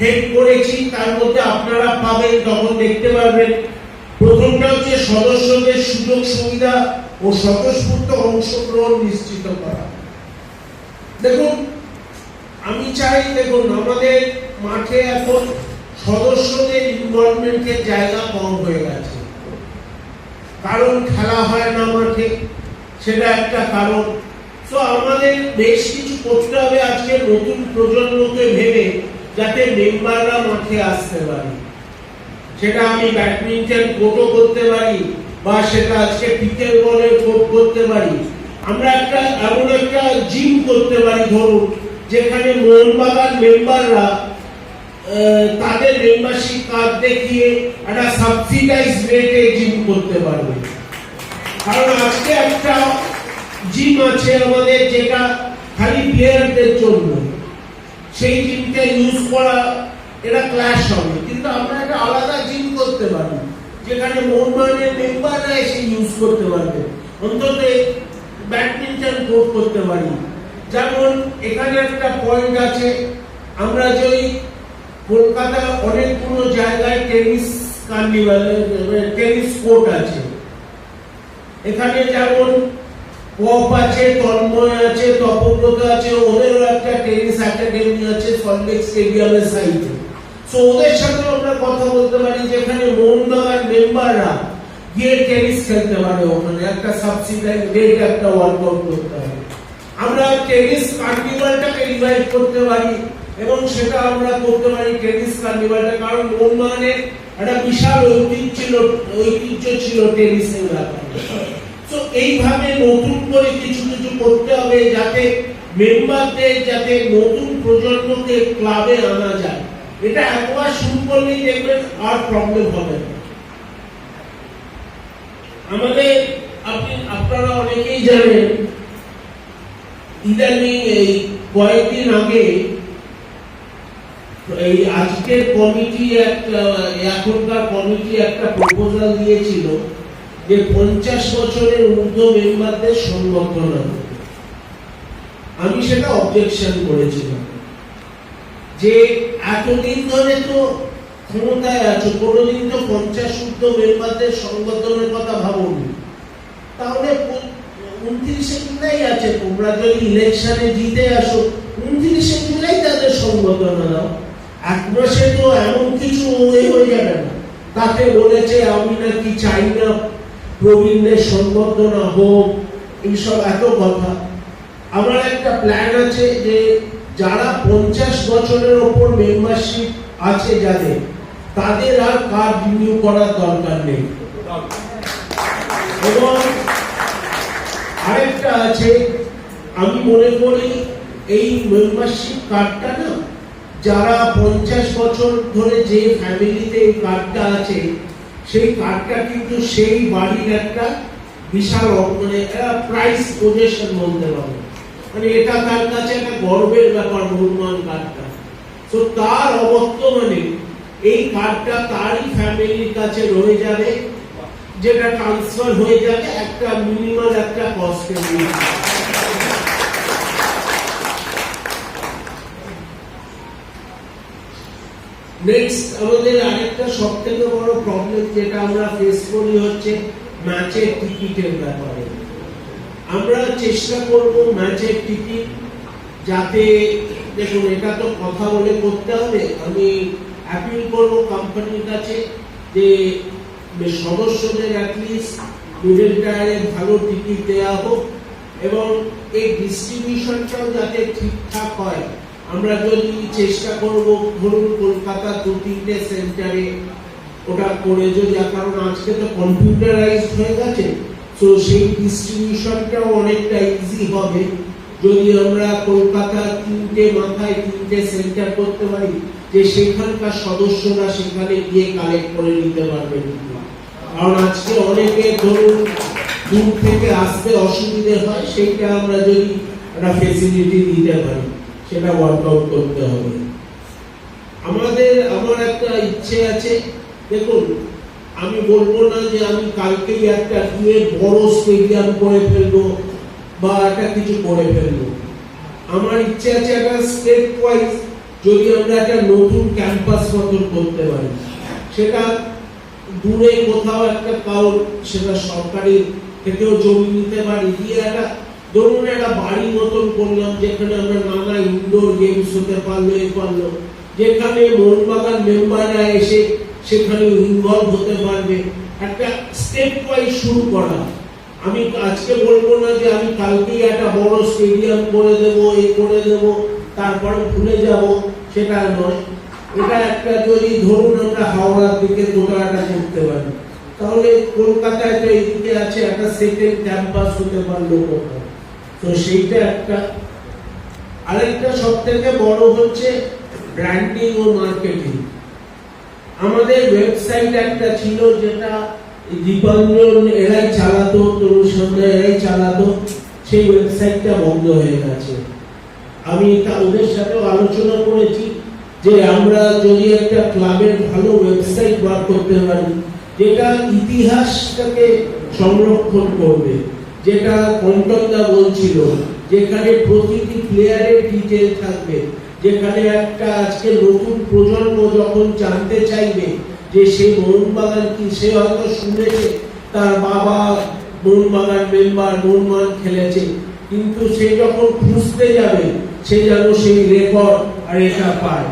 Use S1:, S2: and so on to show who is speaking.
S1: Head করেছি, তার মধ্যে আপনারা পাবেন, তখন দেখতে পারবেন। প্রথমটা হচ্ছে সদস্যদের সুযোগ সুবিধা ও স্বতঃস্ফূর্ত অংশগ্রহণ নিশ্চিত করা। দেখুন, আমি চাই, দেখুন, আমাদের মাঠে এখন সদস্যদের ইনভলভমেন্টের জায়গা কম হয়ে গেছে। কারণ খেলা হয় না মাঠে, সেটা একটা কারণ। তো আমাদের বেশ কিছু করতে হবে আজকে নতুন প্রজন্মকে ভেবে। যাতে মেম্বাররা মাঠে আসতে পারে। সেটা আমি ব্যাডমিন্টন কোর্টও করতে পারি বা সেটা আজকে পিকেল বলে কোর্ট করতে পারি। আমরা একটা এমন একটা জিম করতে পারি, ধরুন, যেখানে মোহনবাগান মেম্বাররা তাদের মেম্বারশিপ কার্ড দেখিয়ে একটা সাবসিডাইজ রেটে জিম করতে পারবে। কারণ আজকে একটা জিম আছে আমাদের যেটা খালি প্লেয়ারদের জন্য। সেই জিমটা ইউজ করা, এটা ক্লাস হবে। কিন্তু আমরা একটা আলাদা জিম করতে পারি যেখানে মোহনবাগানের মেম্বাররা এসে ইউজ করতে পারবে। অন্তত ব্যাডমিন্টন কোর্ট করতে পারি। যেমন এখানে একটা পয়েন্ট আছে, আমরা যে ওই কলকাতা অনেকগুলো জায়গায় টেনিস কার্নিভাল টেনিস কোর্ট আছে। এখানে যেমন পপ আছে, তন্ময় আছে তপব্রত আছে, ওদেরও একটা টেনিস একাডেমি আছে সল্টলেক স্টেডিয়ামের সাইডে ওদের সাথে আমরা কথা বলতে পারি, যেখানে মোহনবাগান মেম্বাররা গিয়ে টেনিস খেলতে পারে ওখানে। একটা রেট একটা ওয়ার্কআউট করতে হবে আমরা টেনিস কার্নিভালটাকে রিভাইভ করতে পারি এবং সেটা আমরা করতে পারি টেনিস কার্নিভালটা কারণ মোহনবাগানের একটা বিশাল ঐতিহ্য ছিল ঐতিহ্য ছিল টেনিসের ব্যাপারে। তো এইভাবে নতুন করে কিছু কিছু করতে হবে যাতে মেম্বারদের যাতে নতুন প্রজন্মকে ক্লাবে আনা যায়। এটা একবার শুরু করলেই দেখবেন আর প্রবলেম হবে না। আমাদের আপনি, আপনারা অনেকেই জানেন, ইদানিং এই কয়েকদিন আগে এই আজকের কমিটি একটা এখনকার কমিটি একটা প্রপোজাল দিয়েছিল। যে পঞ্চাশ বছরের ঊর্ধ্ব মেম্বারদের দেবে। আমি সেটা অবজেকশন করেছিলাম। যে এতদিন ধরে তো ক্ষমতায় আছো, কোনোদিন তো পঞ্চাশ ঊর্ধ্ব মেম্বারদের সংবর্ধনের কথা তাহলে উনত্রিশে জুলাই আছে, তোমরা যদি ইলেকশনে জিতে আসো উনত্রিশে জুলাই তাদের সংবর্ধনা দাও। এক মাসে তো এমন কিছু হয়ে যাবে না। তাতে বলেছে, আমি নাকি চাই না প্রবীণদের সংবর্ধনা হোক এইসব এত কথা। আমার একটা প্ল্যান আছে যে যারা পঞ্চাশ বছরের ওপর মেম্বারশিপ আছে যাদের, তাদের আর কার্ড রিনিউ করার দরকার নেই। এবং আরেকটা আছে, আমি মনে করি এই মেম্বারশিপ কার্ডটা না, যারা পঞ্চাশ বছর ধরে যে ফ্যামিলিতে এই কার্ডটা আছে সেই কার্ডটা কিন্তু সেই বাড়ির একটা বিশাল মানে প্রাইস পজেশন বলতে পারে। মানে এটা তার কাছে একটা গর্বের ব্যাপার হনুমান কার্ডটা তো তার অবর্তমানে এই কার্ডটা তারই ফ্যামিলির কাছে রয়ে যাবে। যেটা ট্রান্সফার হয়ে যাবে, একটা মিনিমাল একটা কস্টে নেক্সট আমাদের আরেকটা সব থেকে বড় প্রবলেম যেটা আমরা ফেস করি হচ্ছে ম্যাচের টিকিটের ব্যাপারে। আমরা চেষ্টা করব ম্যাচের টিকিট যাতে, দেখুন, এটা তো কথা বলে করতে হবে। আমি অ্যাপিল করব কোম্পানির কাছে যে সদস্যদের অ্যাটলিস্ট মিডল টায়ারে ভালো টিকিট দেওয়া হোক এবং এই ডিস্ট্রিবিউশনটাও যাতে ঠিকঠাক হয়। আমরা যদি চেষ্টা করব, ধরুন কলকাতা দু তিনটে সেন্টারে ওটা করে যদি কারণ আজকে তো কম্পিউটারাইজড হয়ে গেছে, তো সেই ডিস্ট্রিবিউশনটাও অনেকটা ইজি হবে। যদি আমরা কলকাতা তিনটে মাথায় তিনটে সেন্টার করতে পারি, যে সেখানকার সদস্যরা সেখানে গিয়ে কালেক্ট করে নিতে পারবে কারণ আজকে অনেকে ধরুন দূর থেকে আসতে অসুবিধে হয়, সেইটা আমরা যদি একটা ফেসিলিটি দিতে পারি। সেটা ওয়ার্কআউট করতে হবে। আমাদের, আমার একটা ইচ্ছে আছে। দেখুন, আমি বলব না যে আমি কালকেই একটা গিয়ে বড় স্টেডিয়াম করে ফেলব বা একটা কিছু করে ফেলব। আমার ইচ্ছে আছে একটা স্টেট ওয়াইজ যদি আমরা একটা নতুন ক্যাম্পাস মতন করতে পারি। সেটা দূরে কোথাও একটা কাউ সেটা সরকারি থেকেও জমি নিতে পারি দিয়ে একটা ধরুন একটা বাড়ি মতন করলাম, যেখানে আমরা নানা ইনডোর গেমস হতে পারল এ পারল। যেখানে মোহনবাগান মেম্বাররা এসে সেখানে ইনভলভ হতে পারবে। একটা স্টেপ ওয়াইজ শুরু করা। আমি আজকে বলব না যে আমি কালকেই একটা বড় স্টেডিয়াম করে দেব এই করে দেব, তারপরে ভুলে যাব, সেটা নয়। এটা একটা যদি ধরুন আমরা হাওড়ার দিকে দোকানটা করতে পারি, তাহলে কলকাতায় তো এইদিকে আছে একটা সেকেন্ড ক্যাম্পাস হতে পারল কোথাও। তো সেইটা একটা। আরেকটা সব থেকে বড় হচ্ছে ব্র্যান্ডিং ও মার্কেটিং আমাদের ওয়েবসাইট একটা ছিল যেটা দীপাঞ্জন এরাই চালাতো তরুণ সন্ধ্যা এরাই চালাতো, সেই ওয়েবসাইটটা বন্ধ হয়ে গেছে। আমি এটা ওদের সাথেও আলোচনা করেছি যে আমরা যদি একটা ক্লাবের ভালো ওয়েবসাইট বার করতে পারি, যেটা ইতিহাসটাকে সংরক্ষণ করবে। যেটা কন্টনদা বলছিল, যেখানে প্রতিটি প্লেয়ারের ডিটেল থাকবে, যেখানে একটা আজকে নতুন প্রজন্ম যখন জানতে চাইবে যে সে মোহনবাগান কি, সে হয়তো শুনেছে, তার বাবা মোহনবাগান মেম্বার মোহনবাগান খেলেছে, কিন্তু সে যখন খুঁজতে যাবে, সে যেন সেই রেকর্ড আর এটা পায়।